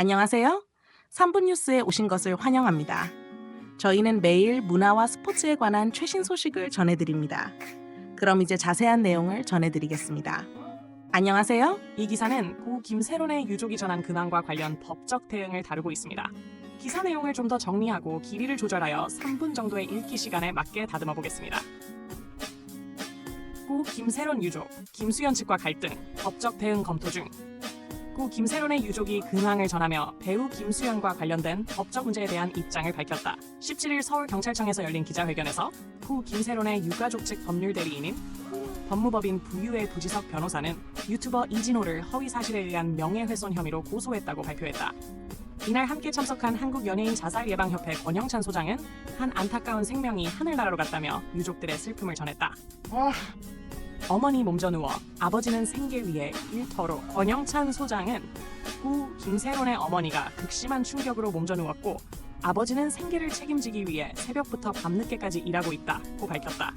안녕하세요. 3분 뉴스에 오신 것을 환영합니다. 저희는 매일 문화와 스포츠에 관한 최신 소식을 전해드립니다. 그럼 이제 자세한 내용을 전해드리겠습니다. 안녕하세요. 이 기사는 고 김세론의 유족이 전한 근황과 관련 법적 대응을 다루고 있습니다. 기사 내용을 좀 더 정리하고 길이를 조절하여 3분 정도의 읽기 시간에 맞게 다듬어 보겠습니다. 고 김세론 유족, 김수현 측과 갈등, 법적 대응 검토 중. 고 김세론의 유족이 근황을 전하며 배우 김수현과 관련된 법적 문제에 대한 입장을 밝혔다. 17일 서울경찰청에서 열린 기자회견에서 고 김세론의 유가족 측 법률 대리인인 법무법인 부유의 부지석 변호사는 유튜버 이진호를 허위 사실에 의한 명예훼손 혐의로 고소했다고 발표했다. 이날 함께 참석한 한국연예인 자살예방협회 권영찬 소장은 한 안타까운 생명이 하늘나라로 갔다며 유족들의 슬픔을 전했다. 어머니 몸져 누워 아버지는 생계 위에 일터로 권영찬 소장은 후 김세론의 어머니가 극심한 충격으로 몸져 누웠고 아버지는 생계를 책임지기 위해 새벽부터 밤늦게까지 일하고 있다고 밝혔다.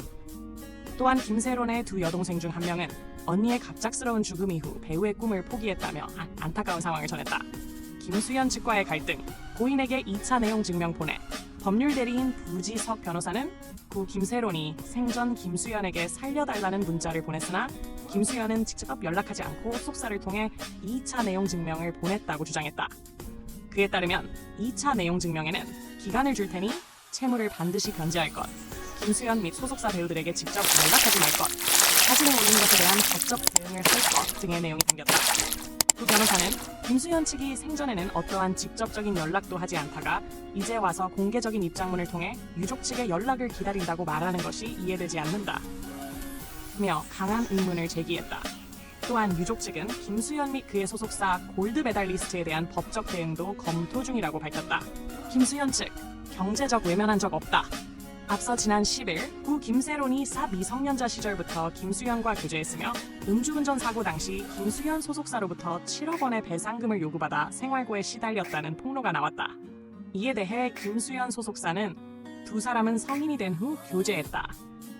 또한 김세론의 두 여동생 중 한 명은 언니의 갑작스러운 죽음 이후 배우의 꿈을 포기했다며 안- 안타까운 상황을 전했다. 김수현 측과의 갈등, 고인에게 2차 내용 증명 보내. 법률 대리인 부지석 변호사는 구 김세론이 생전 김수현에게 살려달라는 문자를 보냈으나 김수현은 직접 연락하지 않고 속사를 통해 2차 내용 증명을 보냈다고 주장했다. 그에 따르면 2차 내용 증명에는 기간을 줄 테니 채무를 반드시 변제할 것, 김수현 및 소속사 배우들에게 직접 연락하지 말 것, 사진을 올린 것에 대한 법적 대응을 할 것 등의 내용이 담겼다. 구 변호사는 김수현 측이 생전에는 어떠한 직접적인 연락도 하지 않다가 이제 와서 공개적인 입장문을 통해 유족 측의 연락을 기다린다고 말하는 것이 이해되지 않는다. 며 강한 의문을 제기했다. 또한 유족 측은 김수현 및 그의 소속사 골드 메달리스트에 대한 법적 대응도 검토 중이라고 밝혔다. 김수현 측 경제적 외면한 적 없다. 앞서 지난 10일 구 김세론이 사 미성년자 시절부터 김수현과 교제했으며 음주운전 사고 당시 김수현 소속사로부터 7억 원의 배상금을 요구받아 생활고에 시달렸다는 폭로가 나왔다. 이에 대해 김수현 소속사는 두 사람은 성인이 된 후 교제했다.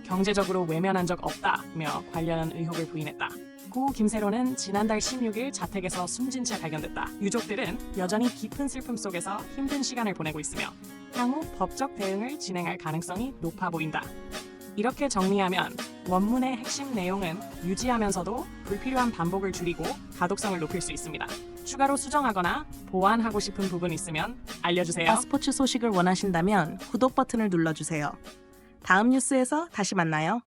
경제적으로 외면한 적 없다며 관련한 의혹을 부인했다. 고 김세론은 지난달 16일 자택에서 숨진 채 발견됐다. 유족들은 여전히 깊은 슬픔 속에서 힘든 시간을 보내고 있으며 향후 법적 대응을 진행할 가능성이 높아 보인다. 이렇게 정리하면 원문의 핵심 내용은 유지하면서도 불필요한 반복을 줄이고 가독성을 높일 수 있습니다. 추가로 수정하거나 보완하고 싶은 부분 있으면 알려주세요. 스포츠 소식을 원하신다면 구독 버튼을 눌러주세요. 다음 뉴스에서 다시 만나요.